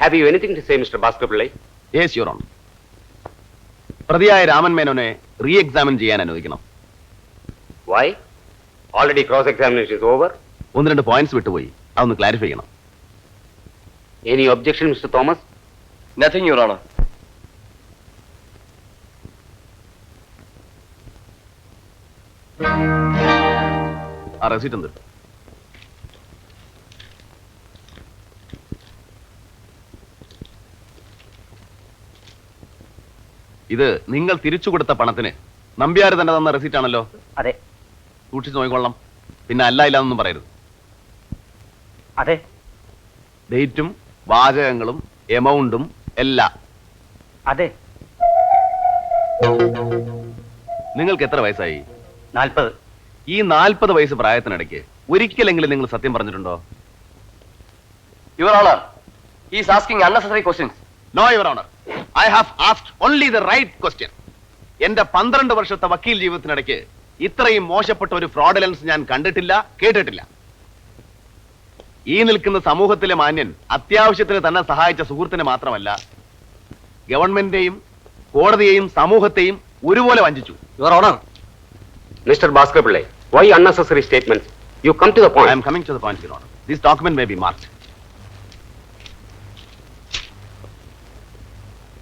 Have you anything to say, Mr. Bhaskar Yes, yes your honour പ്രതിയായ രാമൻ മേനോനെ re examine ചെയ്യാൻ അനുവദിക്കണം Why? Already cross-examination is over. ഒന്ന് രണ്ട് പോയിന്റ്സ് വിട്ടുപോയി അതൊന്ന് ക്ലാരിഫൈ ചെയ്യണം Any objection, Mr. Thomas? Nothing your honour ആ റെസിറ്റ് എന്ത് ഇത് നിങ്ങൾ തിരിച്ചു കൊടുത്ത പണത്തിന്. നമ്പ്യാർ തന്നെ തന്ന റെസിറ്റ് ആണല്ലോ അതെ. സൂക്ഷിച്ച് നോക്കിക്കൊള്ളാം പിന്നെ അല്ല ഇല്ല എന്നൊന്നും പറയരുത്. അതെ. ഡേറ്റും വാചകങ്ങളും എമൗണ്ടും എല്ലാം. അതെ. നിങ്ങൾക്ക് എത്ര വയസ്സായി? നാൽപ്പത്. ഈ നാൽപ്പത് വയസ്സ് പ്രായത്തിനിടയ്ക്ക് ഒരിക്കലെങ്കിലും നിങ്ങൾ സത്യം പറഞ്ഞിട്ടുണ്ടോ? Your honour is asking unnecessary questions no your honour I have asked only the right question എന്റെ പന്ത്രണ്ട് വർഷത്തെ വക്കീൽ ജീവിതത്തിനിടയ്ക്ക് ഇത്രയും മോശപ്പെട്ട ഒരു ഫ്രോഡലൻസ് ഞാൻ കണ്ടിട്ടില്ല കേട്ടിട്ടില്ല ഈ നിൽക്കുന്ന സമൂഹത്തിലെ മാന്യൻ അത്യാവശ്യത്തിന് തന്നെ സഹായിച്ച സുഹൃത്തിന് മാത്രമല്ല ഗവൺമെന്റിനെയും കോടതിയെയും സമൂഹത്തെയും ഒരുപോലെ വഞ്ചിച്ചു your honour Mr. Pillai Pillai, why unnecessary statements? You come to the I. Am coming to the point your honour this document may be marked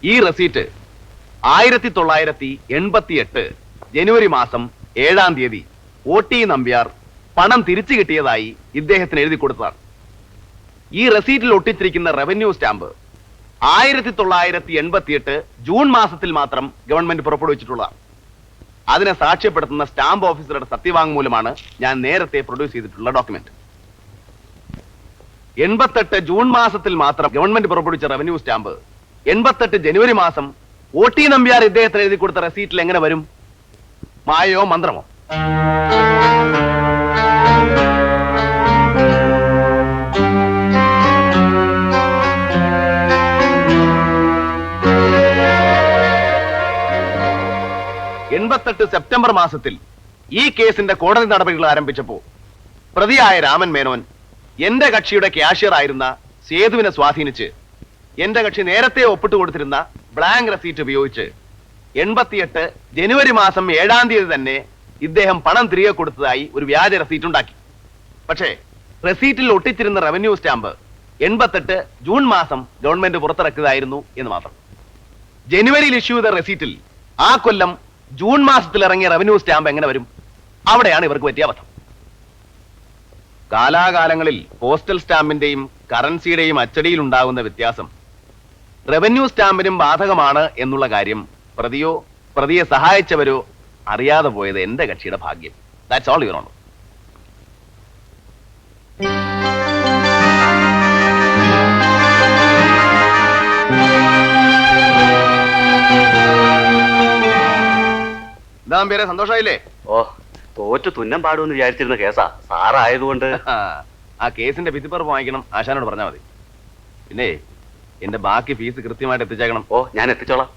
ഈ റെസീറ്റ് ആയിരത്തി തൊള്ളായിരത്തി എൺപത്തി എട്ട് ജനുവരി മാസം ഏഴാം തീയതി ഒ ടി നമ്പ്യാർ പണം തിരിച്ചു കിട്ടിയതായി ഇദ്ദേഹത്തിന് എഴുതി കൊടുത്തതാണ്. ഈ റെസീറ്റിൽ ഒട്ടിച്ചിരിക്കുന്ന റവന്യൂ സ്റ്റാമ്പ് ആയിരത്തി തൊള്ളായിരത്തി എൺപത്തി എട്ട് ജൂൺ മാസത്തിൽ മാത്രം ഗവൺമെന്റ് പുറപ്പെടുവിച്ചിട്ടുള്ളതാണ്. അതിനെ സാക്ഷ്യപ്പെടുത്തുന്ന സ്റ്റാമ്പ് ഓഫീസറുടെ സത്യവാങ്മൂലമാണ് ഞാൻ നേരത്തെ പ്രൊഡ്യൂസ് ചെയ്തിട്ടുള്ള ഡോക്യുമെന്റ്. എൺപത്തെട്ട് ജൂൺ മാസത്തിൽ മാത്രം ഗവൺമെന്റ് പുറപ്പെടുവിച്ച റവന്യൂ സ്റ്റാമ്പ് എൺപത്തെട്ട് ജനുവരി മാസം ഒ ടി നമ്പ്യാർ ഇദ്ദേഹത്തിന് എഴുതി കൊടുത്ത റെസീറ്റിൽ എങ്ങനെ വരും? മായയോ മന്ത്രമോ? എൺപത്തെട്ട് സെപ്റ്റംബർ മാസത്തിൽ ഈ കേസിന്റെ കോടതി നടപടികൾ ആരംഭിച്ചപ്പോ പ്രതിയായ രാമൻ മേനോൻ എന്റെ കക്ഷിയുടെ ക്യാഷ്യർ ആയിരുന്ന സേതുവിനെ സ്വാധീനിച്ച് എന്റെ കക്ഷി നേരത്തെ ഒപ്പിട്ട് കൊടുത്തിരുന്ന ബ്ലാങ്ക് റെസീറ്റ് ഉപയോഗിച്ച് എൺപത്തിയെട്ട് ജനുവരി മാസം ഏഴാം തീയതി തന്നെ ഇദ്ദേഹം പണം തിരികെ കൊടുത്തതായി ഒരു വ്യാജ റെസീറ്റ് ഉണ്ടാക്കി. പക്ഷേ റെസീറ്റിൽ ഒട്ടിച്ചിരുന്ന റവന്യൂ സ്റ്റാമ്പ് എൺപത്തെട്ട് ജൂൺ മാസം ഗവൺമെന്റ് പുറത്തിറക്കിയതായിരുന്നു എന്ന് മാത്രം. ജനുവരിയിൽ ഇഷ്യൂ ചെയ്ത റെസീറ്റിൽ ആ കൊല്ലം ജൂൺ മാസത്തിൽ ഇറങ്ങിയ റവന്യൂ സ്റ്റാമ്പ് എങ്ങനെ വരും? അവിടെയാണ് ഇവർക്ക് പറ്റിയ അബദ്ധം. കാലാകാലങ്ങളിൽ പോസ്റ്റൽ സ്റ്റാമ്പിന്റെയും കറൻസിയുടെയും അച്ചടിയിൽ ഉണ്ടാകുന്ന വ്യത്യാസം റവന്യൂ സ്റ്റാമ്പിനും ബാധകമാണ് എന്നുള്ള കാര്യം പ്രതിയോ പ്രതിയെ സഹായിച്ചവരോ അറിയാതെ പോയത് എന്റെ കക്ഷിയുടെ ഭാഗ്യം. ദാറ്റ്സ് ഓൾ യുവർ ഓണർ എന്താ പേരെ സന്തോഷമായില്ലേ ഓ തോറ്റു തുന്നം പാടുമെന്ന് വിചാരിച്ചിരുന്ന കേസാ. സാറായതുകൊണ്ട്. ആ കേസിന്റെ വിധിപ്പറപ്പ് വാങ്ങിക്കണം. ആശാനോട് പറഞ്ഞാൽ മതി. പിന്നെ എന്റെ ബാക്കി ഫീസ് കൃത്യമായിട്ട് എത്തിച്ചേക്കണം. ഓ ഞാൻ എത്തിച്ചോളാം.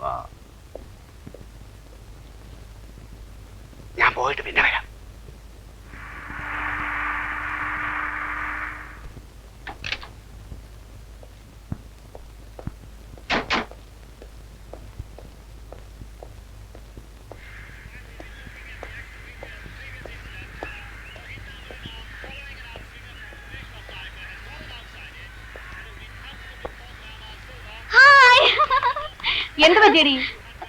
ഞാൻ പോയിട്ട് പിന്നെ വരാം. എന്ത് പറ്റിയടി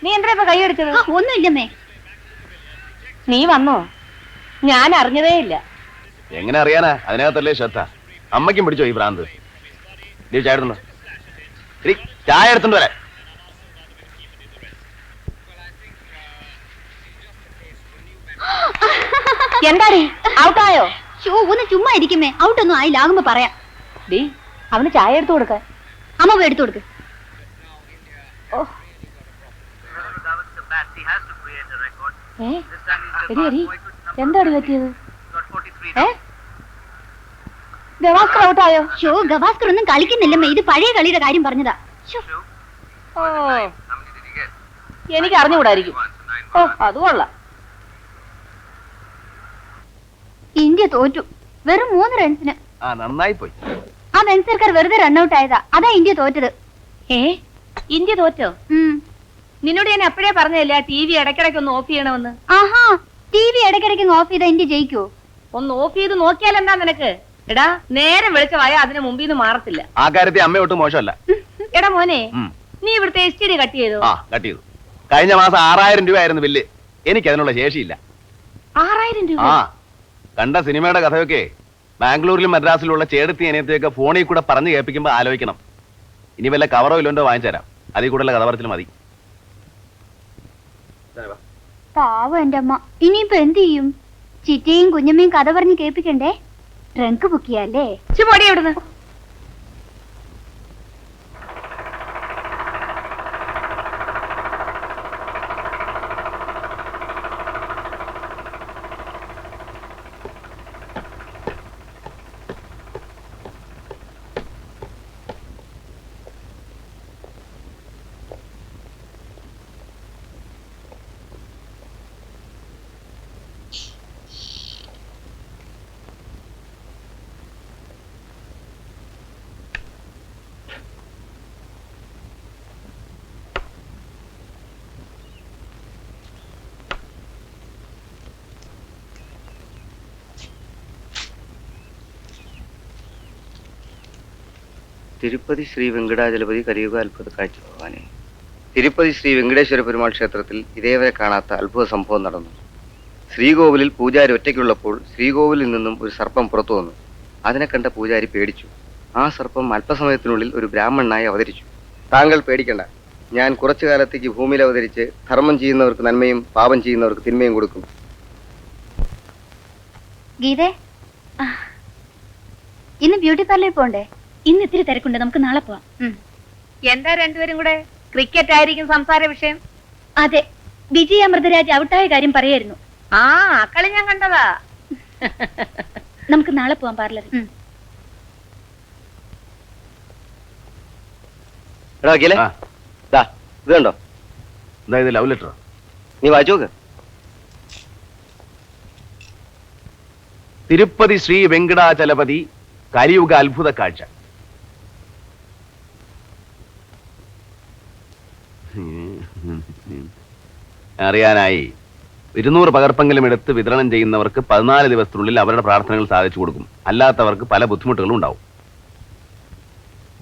നീ എന്താ ഇപ്പൊ കൈയെടുത്തത്? ഒന്നുമില്ലമ്മേ നീ വന്നോ? ഞാൻ അറിഞ്ഞതേ ഇല്ല എങ്ങനെ അറിയാനാ? അതിനകത്തല്ലേ ശ്രദ്ധ. അമ്മയ്ക്കും പിടിച്ചോ ഈ ഭ്രാന്ത്. നീ ചായ എടുത്തുണ്ടോ എടീ, ചായ എടുത്തുണ്ട് വരാൻ. എന്താടി? ഔട്ടായോ? ഷോ ഒന്ന് ചുമ്മാ ഇരിക്കുമേ. ഔട്ടൊന്നും ആയില്ല. ആകുമ്പോ പറയാം. ഡി അവന് ചായ എടുത്തു കൊടുക്ക അമ്മ പോയി എടുത്തു കൊടുക്ക്. ഏ? എടി എടി എന്താടി പറ്റിയത്? ഏ? ഗവാസ്കർ ഔട്ടായോ ഷോ ഗവാസ്കർ ഒന്നും കളിക്കുന്നില്ലമ്മേ. ഇത് പഴയ കളിയുടെ കാര്യം പറഞ്ഞതാ. ഓ. എനിക്ക് അറിഞ്ഞുകൂടായിരിക്കും. ഓ അത് കൊള്ളാം. ഇന്ത്യ തോറ്റു. വെറും മൂന്ന് റൺസിന്. ആ നന്നായി പോയി ആ വെൻസർക്കാർ വെറുതെ റണ്ണൌട്ട് ആയതാ. അതാ ഇന്ത്യ തോറ്റത്. ഏ? ഇന്ത്യ തോറ്റോ? ഉം. നിന്നോട് ഞാൻ അപ്പോഴേ പറഞ്ഞതല്ലേ ടി വി ഇടയ്ക്കിടയ്ക്ക് ഒന്ന് ഓഫ് ചെയ്യണമെന്ന്? ആഹാ ടി വി ഇടയ്ക്കിടയ്ക്ക് ഓഫ് ചെയ്താ ഇന്ത്യ ജയിക്കോ ഒന്ന് ഓഫ് ചെയ്ത് നോക്കിയാൽ എന്താ നിനക്ക്? എടാ നേരെ വെളിച്ചമായ അതിന് മുമ്പിൽ നിന്ന് മാറത്തില്ല. ആ കാര്യത്തിൽ അമ്മ ഒട്ടും മോശമല്ല. എടാ മോനെ നീ ഇവിടുത്തെ എസ് ടി ഡി കട്ട് ചെയ്തു? ആ കട്ട് ചെയ്തു. കഴിഞ്ഞ മാസം ആറായിരം രൂപയായിരുന്നു ബില്ല് എനിക്ക് അതിനുള്ള ശേഷിയില്ല. ആറായിരം രൂപ? ആ കണ്ട സിനിമയുടെ കഥയൊക്കെ ബാംഗ്ലൂരിലും മദ്രാസിലുള്ള ചേടത്തി അനിയത്തെയൊക്കെ ഫോണിൽ കൂടെ പറഞ്ഞു കേൾപ്പിക്കുമ്പോൾ ആലോചിക്കണം. ഇനി വല്ല കവറോ ഇല്ലോണ്ടോ വാങ്ങിച്ചു തരാം അതിൽ കൂടുതൽ കഥ പറച്ചിൽ മതി. പാവം എന്റെ അമ്മ. ഇനിയിപ്പോ എന്ത് ചെയ്യും? ചിറ്റയും കുഞ്ഞമ്മയും കഥ പറഞ്ഞ് കേൾപ്പിക്കണ്ടേ? ട്രങ്ക് ബുക്ക് ചെയ്യാല്ലേ പൊടി എവിടുന്ന് തിരുപ്പതി ശ്രീ വെങ്കടാചലപതി കലിയുഗ അത്ഭുത കാഴ്ച ഭഗവാനെ. തിരുപ്പതി ശ്രീ വെങ്കടേശ്വര പെരുമാൾ ക്ഷേത്രത്തിൽ ഇതേവരെ കാണാത്ത അത്ഭുത സംഭവം നടന്നു. ശ്രീകോവിലിൽ പൂജാരി ഒറ്റയ്ക്കുള്ളപ്പോൾ ശ്രീകോവിലിൽ നിന്നും ഒരു സർപ്പം പുറത്തു വന്നു. അതിനെ കണ്ട പൂജാരി പേടിച്ചു. ആ സർപ്പം അല്പസമയത്തിനുള്ളിൽ ഒരു ബ്രാഹ്മണനായി അവതരിച്ചു. താങ്കൾ പേടിക്കണ്ട. ഞാൻ കുറച്ചു കാലത്തേക്ക് ഭൂമിയിൽ അവതരിച്ച് ധർമ്മം ചെയ്യുന്നവർക്ക് നന്മയും പാപം ചെയ്യുന്നവർക്ക് തിന്മയും കൊടുക്കും. ഗീതേ. ഇന്ന് ബ്യൂട്ടി പാർലറിൽ പോണ്ടേ? ഇന്ന് ഇത്തിരി തിരക്കുണ്ട്. നമുക്ക് നാളെ പോവാം. എന്താ രണ്ടുപേരും കൂടെ? ക്രിക്കറ്റ് ആയിരിക്കും സംസാര വിഷയം. അതെ. വിജയ അമൃതരാജ് ഔട്ടായ കാര്യം പറയായിരുന്നു. ആ കളി ഞാൻ കണ്ടതാ. നമുക്ക് നാളെ പോവാം പാർലറിൽ. എടാ ദാ ഇത് കണ്ടോ? എന്താ ഇത് ലവ് ലെറ്റർ നീ വായിച്ചു നോക്ക്. തിരുപ്പതി ശ്രീ വെങ്കടാചലപതി കലിയുഗ അത്ഭുത കാഴ്ച. അറിയാനായി. ഇരുന്നൂറ് പകർപ്പെങ്കിലും എടുത്ത് വിതരണം ചെയ്യുന്നവർക്ക് പതിനാല് ദിവസത്തിനുള്ളിൽ അവരുടെ പ്രാർത്ഥനകൾ സാധിച്ചു കൊടുക്കും. അല്ലാത്തവർക്ക് പല ബുദ്ധിമുട്ടുകളും ഉണ്ടാവും.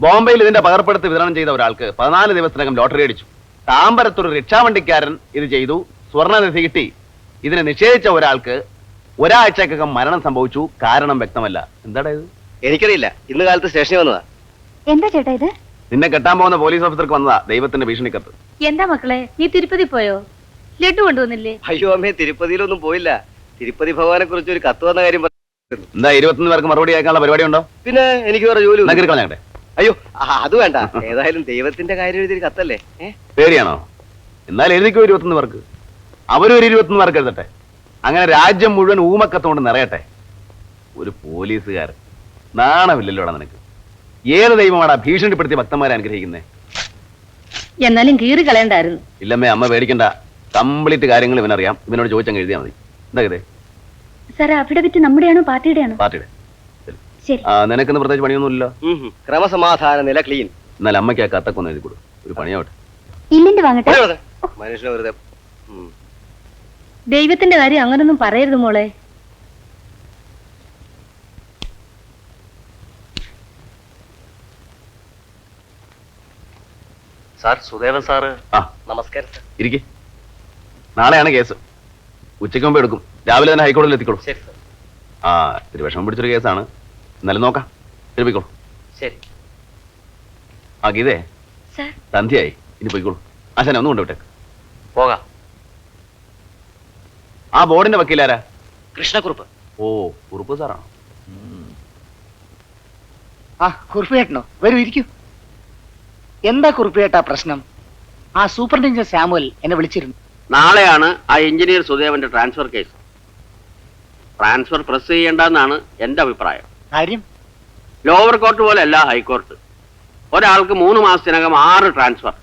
ബോംബെയിൽ ഇതിന്റെ പകർപ്പെടുത്ത് വിതരണം ചെയ്ത ഒരാൾക്ക് പതിനാല് ദിവസത്തിനകം ലോട്ടറി അടിച്ചു. താമ്പരത്തൊരു റിക്ഷാവണ്ടിക്കാരൻ ഇത് ചെയ്തു. സ്വർണനിധി കിട്ടി. ഇതിനെ നിഷേധിച്ച ഒരാൾക്ക് ഒരാഴ്ചക്കകം മരണം സംഭവിച്ചു. കാരണം വ്യക്തമല്ല. എന്താടാ ഇത്? എനിക്കറിയില്ല. ഇന്ന് കാലത്ത് സ്റ്റേഷനിൽ വന്നതാ. എന്താ ചേട്ടാ ഇത്? നിന്നെ കെട്ടാൻ പോകുന്ന പോലീസ് ഓഫീസർക്ക് വന്നതാ ദൈവത്തിന്റെ ഭീഷണിക്കത്ത്. എന്താ മക്കളെ? നീ തിരുപ്പതി പോയോ? ലഡു കൊണ്ടുവന്നില്ലേ? അയ്യോ അമ്മേ തിരുപ്പതിയിലൊന്നും പോയില്ല. തിരുപ്പതി ഭഗവാനെ കുറിച്ച് ഒരു കത്ത് വന്ന കാര്യം പറഞ്ഞു. എന്താ ഇരുപത്തൊന്ന് പേർക്ക് മറുപടി അയക്കാനുള്ള പരിപാടി ഉണ്ടോ? പിന്നെ എനിക്ക് വേറെ ജോലി ഒന്നും- അയ്യോ അത് വേണ്ട. ഏതായാലും ദൈവത്തിന്റെ കാര്യം എഴുതിയൊരു കത്തല്ലേ? പേടിയാണോ? എന്നാൽ എഴുതിക്കോ ഇരുപത്തൊന്ന് പേർക്ക്? അവരും ഒരു ഇരുപത്തൊന്ന് പേർക്ക് എഴുതട്ടെ. അങ്ങനെ രാജ്യം മുഴുവൻ ഊമക്കത്തോണ്ട് നിറയട്ടെ. ഒരു പോലീസുകാരൻ. നാണമില്ലല്ലോടാ നിനക്ക്. ഏത് ദൈവമാടാ ഭീഷണിപ്പെടുത്തി ഭക്തന്മാരെ അനുഗ്രഹിക്കുന്നേ? എന്നാലും കീറി കളയണ്ടായിരുന്നു. ഇല്ലമ്മേ അമ്മ പേടിക്കണ്ട. കംപ്ലീറ്റ് കാര്യങ്ങൾ ഇവനറിയാം. ഇവനോട് ചോദിച്ചങ്ങ് എഴുതിയാൽ മതി. എന്താ ഇതേ സാർ അഫിഡവിറ്റ് നമ്മുടെയാണോ പാർട്ടിയുടെയാണോ? പാർട്ടിയുടെ. ശരി. നിനക്കിന്ന് പ്രത്യേകിച്ച് ഹും. ക്രമസമാധാന നില ക്ലീൻ. എന്നാൽ അമ്മയ്ക്ക് ആ കത്തൊക്കെ എഴുതി കൊടു ഒരു പണിയാവട്ടെ. ഇല്ലിന്റെ വാങ്ങട്ടെ. മനുഷ്യനെ വെറുതെ. ദൈവത്തിന്റെ കാര്യം അങ്ങനൊന്നും പറയരുത് മോളെ. Sir Sudevan sir. ആ. നമസ്കാരം ഇരിക്കെ. നാളെയാണ് കേസ്. ഉച്ചയ്ക്ക് മുമ്പ് എടുക്കും. രാവിലെ തന്നെ ഹൈക്കോടതിയിൽ എത്തിക്കോളൂ. ശരി സാർ. ആ ഇത്തിരി വിഷമം പിടിച്ചൊരു കേസാണ്. എന്നാലും നോക്കാം. തിരുപ്പിക്കോളൂ ശരി. ആ ഗീതേ. സാർ. സന്ധ്യയായി. ഇനി പോയിക്കോളൂ. ആശാനെ ഒന്നും കൊണ്ടുവിട്ടേക്ക് പോകാം. ആ ബോർഡിന്റെ വക്കീലാരാ കൃഷ്ണക്കുറുപ്പ്. ഓ കുറുപ്പ് സാറാണോ? ആ കുറുപ്പിയേട്ടനോ വരൂ ഇരിക്കൂ. എന്താ കുറുപ്പിയേട്ടാ പ്രശ്നം? ആ സൂപ്രണ്ടിഞ്ചർ സാമുവൽ എന്നെ വിളിച്ചിരുന്നു. നാളെയാണ് ആ എഞ്ചിനീയർ സുദേവന്റെ ട്രാൻസ്ഫർ കേസ്. ട്രാൻസ്ഫർ പ്രസ് ചെയ്യേണ്ടെന്നാണ് എന്റെ അഭിപ്രായം. കാര്യം? ലോവർ കോർട്ട് പോലെ അല്ല ഹൈക്കോർട്ട്. ഒരാൾക്ക് മൂന്ന് മാസത്തിനകം ആറ് ട്രാൻസ്ഫർ.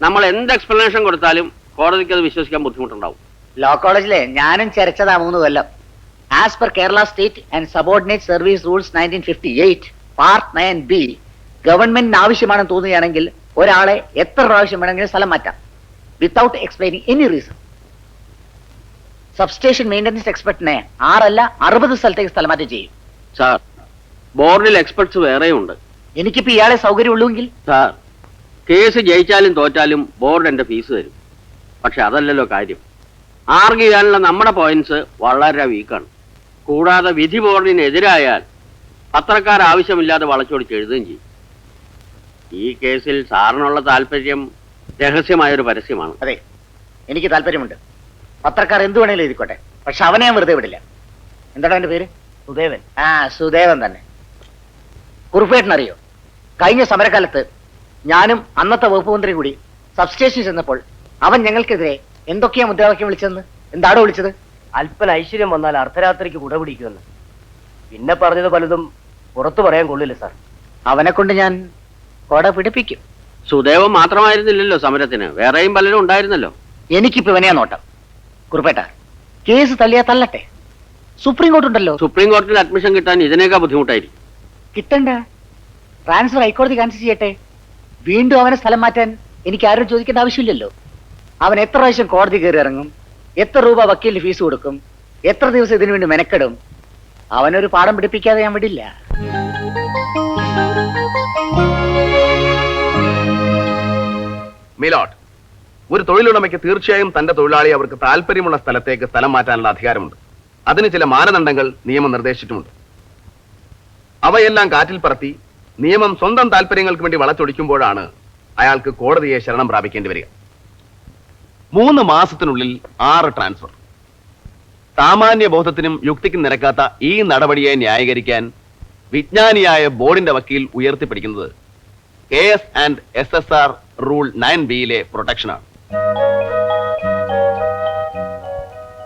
നമ്മൾ എന്ത് എക്സ്പ്ലനേഷൻ കൊടുത്താലും കോടതിക്ക് അത് വിശ്വസിക്കാൻ ബുദ്ധിമുട്ടുണ്ടാവും. ലോ കോളേജിലെ ഞാനും ചരച്ചതാ മൂന്ന് കൊല്ലം. As per Kerala state and subordinate service rules nineteen fifty eight part nine B ഗവൺമെന്റിന് ആവശ്യമാണെന്ന് തോന്നുകയാണെങ്കിൽ ഒരാളെ എത്ര പ്രാവശ്യം വേണമെങ്കിലും സ്ഥലം മാറ്റാം. Without explaining any reason substation maintenance എക്സ്പെർട്ടിനെ ആറല്ല അറുപത് സ്ഥലത്തേക്ക് സ്ഥലമാറ്റം ചെയ്യും. സാർ ബോർഡിൽ എക്സ്പെർട്സ് വേറെയുണ്ട്. എനിക്കിപ്പോ ഇയാളെ സൗകര്യമുള്ളൂങ്കിൽ? സാർ കേസ് ജയിച്ചാലും തോറ്റാലും ബോർഡ് എന്റെ ഫീസ് തരും. പക്ഷെ അതല്ലല്ലോ കാര്യം. ആർഗ്യ ചെയ്യാനുള്ള നമ്മുടെ പോയിന്റ്സ് വളരെ വീക്കാണ് കൂടാതെ വിധി ബോർഡിനെതിരായാൽ പത്രക്കാർ ആവശ്യമില്ലാതെ വളച്ചൊടിച്ച് എഴുതുകയും ചെയ്യും. ഈ കേസിൽ സാറിനുള്ള താല്പര്യം രഹസ്യമായൊരു പരസ്യമാണ്. അതെ. എനിക്ക് താല്പര്യമുണ്ട്. പത്രക്കാർ എന്ത് വേണേലും എഴുതിക്കോട്ടെ. പക്ഷെ അവനെ ഞാൻ വെറുതെ വിടില്ല. എന്താണ് അവന്റെ പേര്? സുദേവൻ. ആ സുദേവൻ തന്നെ. കുറുപ്പേട്ടനറിയോ കഴിഞ്ഞ സമരകാലത്ത് ഞാനും അന്നത്തെ വകുപ്പ് മന്ത്രി കൂടി സബ്സ്റ്റേഷൻ ചെന്നപ്പോൾ അവൻ ഞങ്ങൾക്കെതിരെ എന്തൊക്കെയാ മുദ്രാവാക്യം വിളിച്ചതെന്ന്? എന്താണോ വിളിച്ചത്? അല്പന ഐശ്വര്യം വന്നാൽ അർദ്ധരാത്രിക്ക് കുടപിടിക്കുമെന്ന് പിന്നെ പറഞ്ഞത് പലതും പുറത്തു പറയാൻ കൊള്ളില്ല സാർ. അവനെ കൊണ്ട് ഞാൻ കൊട പിടിപ്പിക്കും. സുദേവം മാത്രമായിരുന്നില്ലല്ലോ സമരത്തിന്. വേറെയും പലരും ഉണ്ടായിരുന്നല്ലോ. എനിക്കിപ്പോ ഇവനെയാ നോട്ടം. കുറുപ്പേട്ട കേസ് തള്ളിയാ തള്ളട്ടെ. സുപ്രീം കോർട്ട് ഉണ്ടല്ലോ സുപ്രീം കോർട്ടിൽ അഡ്മിഷൻ കിട്ടാൻ ഇതിനേക്കാൾ ബുദ്ധിമുട്ടായിരിക്കും. കിട്ടണ്ട. ട്രാൻസ്ഫർ ഹൈക്കോടതി ക്യാൻസൽ ചെയ്യട്ടെ. വീണ്ടും അവനെ സ്ഥലം മാറ്റാൻ എനിക്ക് ആരും ചോദിക്കേണ്ട ആവശ്യമില്ലല്ലോ. അവൻ എത്ര പ്രാവശ്യം കോടതി കയറി ഇറങ്ങും? എത്ര രൂപ വക്കീലിന് ഫീസ് കൊടുക്കും? എത്ര ദിവസം ഇതിനു വേണ്ടി മെനക്കെടും? അവനൊരു പാഠം പിടിപ്പിക്കാതെ ഞാൻ വിടില്ല. മിലോട്ട്. ഒരു തൊഴിലുടമയ്ക്ക് തീർച്ചയായും തന്റെ തൊഴിലാളി അവർക്ക് താല്പര്യമുള്ള സ്ഥലത്തേക്ക് സ്ഥലം മാറ്റാനുള്ള അധികാരമുണ്ട്. അതിന് ചില മാനദണ്ഡങ്ങൾ നിയമം നിർദ്ദേശിച്ചിട്ടുമുണ്ട്. അവയെല്ലാം കാറ്റിൽ പറത്തി നിയമം സ്വന്തം താല്പര്യങ്ങൾക്ക് വേണ്ടി വളച്ചൊടിക്കുമ്പോഴാണ് അയാൾക്ക് കോടതിയെ ശരണം പ്രാപിക്കേണ്ടി വരിക. മൂന്ന് മാസത്തിനുള്ളിൽ ആറ് ട്രാൻസ്ഫർ. സാമാന്യ ബോധത്തിനും യുക്തിക്കും നിരക്കാത്ത ഈ നടപടിയെ ന്യായീകരിക്കാൻ വിജ്ഞാനിയായ ബോർഡിന്റെ വക്കീൽ ഉയർത്തിപ്പിടിക്കുന്നത് K S and S S R rule nine ബിയിലെ പ്രൊട്ടക്ഷനാണ്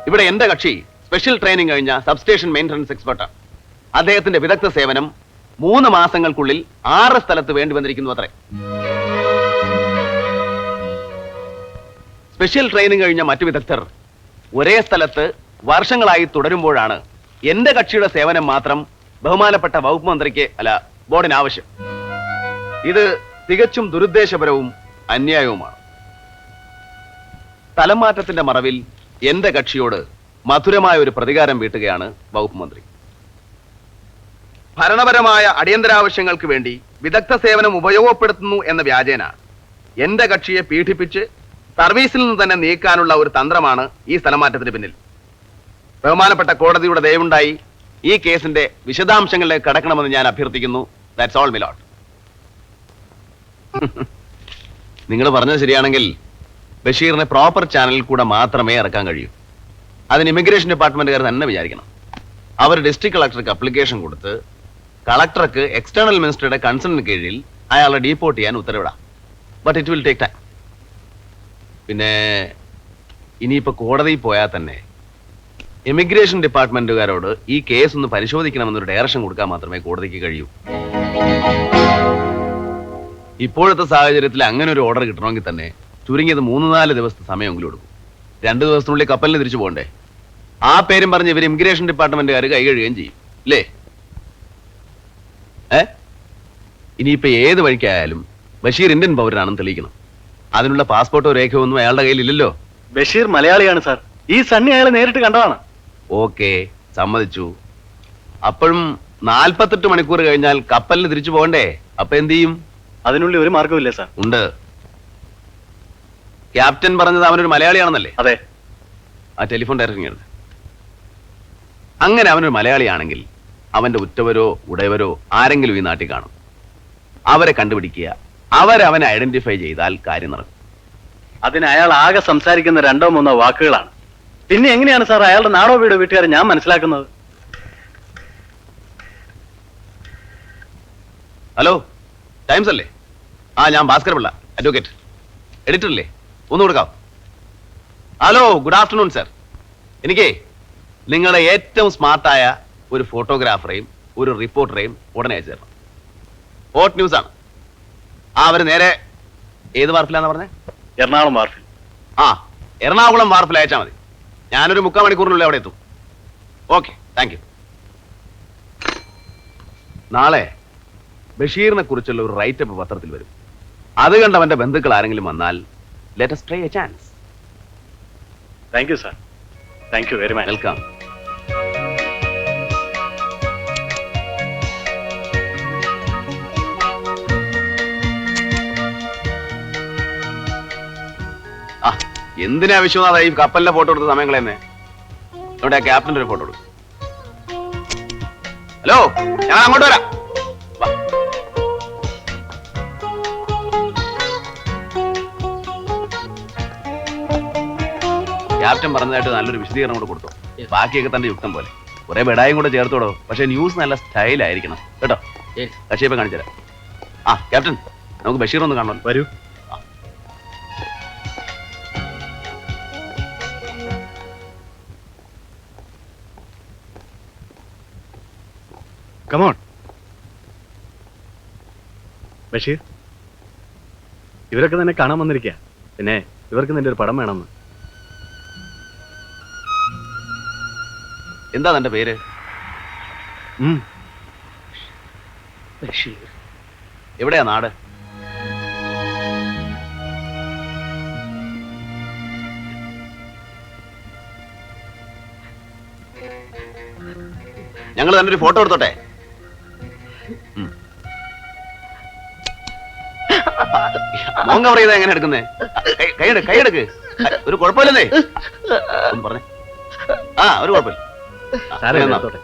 ഇവിടെ എന്റെ കക്ഷി സ്പെഷ്യൽ ട്രെയിനിങ് കഴിഞ്ഞ സബ്സ്റ്റേഷൻ മെയിന്റനൻസ് എക്സ്പെർട്ടാണ് അദ്ദേഹത്തിന്റെ വിദഗ്ധ സേവനം മൂന്ന് മാസങ്ങൾക്കുള്ളിൽ ആറ് സ്ഥലത്ത് വേണ്ടി വന്നിരിക്കുന്നു അത്രേ. സ്പെഷ്യൽ ട്രെയിനിങ് കഴിഞ്ഞ മറ്റു വിദഗ്ധർ ഒരേ സ്ഥലത്ത് വർഷങ്ങളായി തുടരുമ്പോഴാണ് എന്റെ കക്ഷിയുടെ സേവനം മാത്രം ബഹുമാനപ്പെട്ട വകുപ്പ് മന്ത്രിക്ക് അല്ല ബോർഡിന് ആവശ്യം. ഇത് തികച്ചും ദുരുദ്ദേശപരവും അന്യായവുമാണ്. തലമാറ്റത്തിന്റെ മറവിൽ എന്റെ കക്ഷിയോട് മധുരമായ ഒരു പ്രതികാരം വീട്ടുകയാണ് വകുപ്പ് മന്ത്രി. ഭരണപരമായ അടിയന്തരാവശ്യങ്ങൾക്ക് വേണ്ടി വിദഗ്ധ സേവനം ഉപയോഗപ്പെടുത്തുന്നു എന്ന വ്യാജേന എന്റെ കക്ഷിയെ പീഡിപ്പിച്ച് സർവീസിൽ നിന്ന് തന്നെ നീക്കാനുള്ള ഒരു തന്ത്രമാണ് ഈ സ്ഥലമാറ്റത്തിന് പിന്നിൽ. ബഹുമാനപ്പെട്ട കോടതിയുടെ ദയവുണ്ടായി ഈ കേസിന്റെ വിശദാംശങ്ങളിലേക്ക് കടക്കണമെന്ന് ഞാൻ അഭ്യർത്ഥിക്കുന്നു. ദാറ്റ്സ് ഓൾ മിലോട്ട് നിങ്ങൾ പറഞ്ഞത് ശരിയാണെങ്കിൽ ബഷീറിനെ പ്രോപ്പർ ചാനലിൽ കൂടെ മാത്രമേ ഇറക്കാൻ കഴിയൂ. അതിന് ഇമിഗ്രേഷൻ ഡിപ്പാർട്ട്മെന്റുകാർ തന്നെ വിചാരിക്കണം. അവർ ഡിസ്ട്രിക്ട് കളക്ടർക്ക് അപ്ലിക്കേഷൻ കൊടുത്ത് കളക്ടർക്ക് എക്സ്റ്റേണൽ മിനിസ്റ്ററുടെ കൺസേണിന് കീഴിൽ അയാളെ ഡീപ്പോർട്ട് ചെയ്യാൻ ഉത്തരവിടാം. But it will take time പിന്നെ ഇനിയിപ്പോൾ കോടതിയിൽ പോയാൽ തന്നെ ഇമിഗ്രേഷൻ ഡിപ്പാർട്ട്മെന്റുകാരോട് ഈ കേസ് ഒന്ന് പരിശോധിക്കണമെന്നൊരു ഡയറക്ഷൻ കൊടുക്കാൻ മാത്രമേ കോടതിക്ക് കഴിയൂ. ഇപ്പോഴത്തെ സാഹചര്യത്തിൽ അങ്ങനെ ഒരു ഓർഡർ കിട്ടണമെങ്കിൽ തന്നെ ചുരുങ്ങിയത് മൂന്ന് നാല് ദിവസത്തെ സമയമെങ്കിലും എടുക്കും. രണ്ട് ദിവസത്തിനുള്ളിൽ കപ്പലിന് തിരിച്ചു പോകണ്ടേ? ആ പേരും പറഞ്ഞ് ഇവർ ഇമിഗ്രേഷൻ ഡിപ്പാർട്ട്മെന്റുകാർ കൈ കഴുകുകയും ചെയ്യും. അല്ലേ ഏ? ഇനിയിപ്പോ ഏത് വഴിക്കായാലും ബഷീർ ഇന്ത്യൻ പൗരനാണെന്ന് തെളിയിക്കണം. അതിനുള്ള പാസ്പോർട്ടോ രേഖയോ ഒന്നും അയാളുടെ കയ്യിലില്ലല്ലോ? ബഷീർ മലയാളിയാണ് സാർ. ഈ സണ്ണി അയാളെ നേരിട്ട് കണ്ടതാണ്. ഓക്കെ സമ്മതിച്ചു. അപ്പോഴും നാൽപ്പത്തെട്ട് മണിക്കൂർ കഴിഞ്ഞാൽ കപ്പലിന് തിരിച്ചു പോകണ്ടേ? അപ്പൊ എന്ത് ചെയ്യും? അതിനുള്ളിൽ ഒരു മാർഗമില്ലേ സാർ. ഉണ്ട്. ക്യാപ്റ്റൻ പറഞ്ഞത് അവനൊരു മലയാളിയാണെന്നല്ലേ? അതെ. ആ ടെലിഫോൺ ഡയറക്ടർ അങ്ങനെ അവനൊരു മലയാളിയാണെങ്കിൽ അവന്റെ ഉറ്റവരോ ഉടയവരോ ആരെങ്കിലും ഈ നാട്ടിൽ കാണും. അവരെ കണ്ടുപിടിക്കുക അവരവനെ ഐഡന്റിഫൈ ചെയ്താൽ കാര്യം നടക്കും. അതിന് അയാൾ ആകെ സംസാരിക്കുന്ന രണ്ടോ മൂന്നോ വാക്കുകളാണ്. പിന്നെ എങ്ങനെയാണ് സാർ അയാളുടെ നാടോ വീടോ വീട്ടുകാരെ ഞാൻ മനസ്സിലാക്കുന്നത്? ഹലോ? ടൈംസ് അല്ലേ? ആ ഞാൻ ഭാസ്കർ പിള്ള അഡ്വക്കേറ്റ് എഡിറ്റർ അല്ലേ? ഒന്ന് കൊടുക്കാം. ഹലോ ഗുഡ് ആഫ്റ്റർനൂൺ സർ എനിക്കേ നിങ്ങളുടെ ഏറ്റവും സ്മാർട്ടായ ഒരു ഫോട്ടോഗ്രാഫറെയും ഒരു റിപ്പോർട്ടറെയും ഉടനെ അയച്ചു തരണം. ഹോട്ട് ന്യൂസ് ആണ്. ആ അവർ നേരെ ഏത് വാർഫിലാന്ന് പറഞ്ഞേ? എറണാകുളം വാർഫിൽ. ആ എറണാകുളം വാർഫിൽ അയച്ചാൽ മതി. ഞാനൊരു മുക്കാൽ മണിക്കൂറിനുള്ളിൽ അവിടെ എത്തും. ഓക്കെ താങ്ക് യു നാളെ ബഷീറിനെ കുറിച്ചുള്ള ഒരു റൈറ്റപ്പ് പത്രത്തിൽ വരും. അത് കണ്ട് അവന്റെ ബന്ധുക്കൾ ആരെങ്കിലും വന്നാൽ let's try a chance thank you sir thank you very much welcome എന്തിനാ വിശ്വനാഥ ഈ കപ്പലിന്റെ ഫോട്ടോ എടുത്ത സമയം കളയുന്നേ? ഇവിടെ ആ ക്യാപ്റ്റന്റെ ഒരു ഫോട്ടോ എടുക്കും. ഹലോ ഞാൻ അങ്ങോട്ട് വരാം. ക്യാപ്റ്റൻ പറഞ്ഞതായിട്ട് നല്ലൊരു വിശദീകരണം കൂടെ കൊടുത്തു. ബാക്കിയൊക്കെ തന്റെ യുക്തം പോലെ. കുറെ ബെഡായും കൂടെ ചേർത്തോടോ? പക്ഷെ ന്യൂസ് നല്ല സ്റ്റൈലായിരിക്കണം. കേട്ടോ? കക്ഷിയപ്പോ കാണിച്ചുതരാം ആ ക്യാപ്റ്റൻ നമുക്ക് ബഷീർ ഒന്ന് കാണണം. വരൂ. കമോൺ ബഷീർ ഇവരൊക്കെ തന്നെ കാണാൻ വന്നിരിക്കുക പിന്നെ ഇവർക്ക് നിന്റെ ഒരു പടം വേണമെന്ന്. എന്താ തന്റെ പേര്. എവിടെയാ നാട്? ഞങ്ങൾ തന്നെ ഒരു ഫോട്ടോ എടുത്തോട്ടെ? ഉം. പറയുന്നത് എങ്ങനെ എടുക്കുന്നേ? കൈ- കൈയെടു കൈയെടുക്ക് ഒരു കുഴപ്പമില്ലല്ലേ? പറഞ്ഞേ. ആ ഒരു കുഴപ്പമില്ല. എടുത്തോട്ടെ.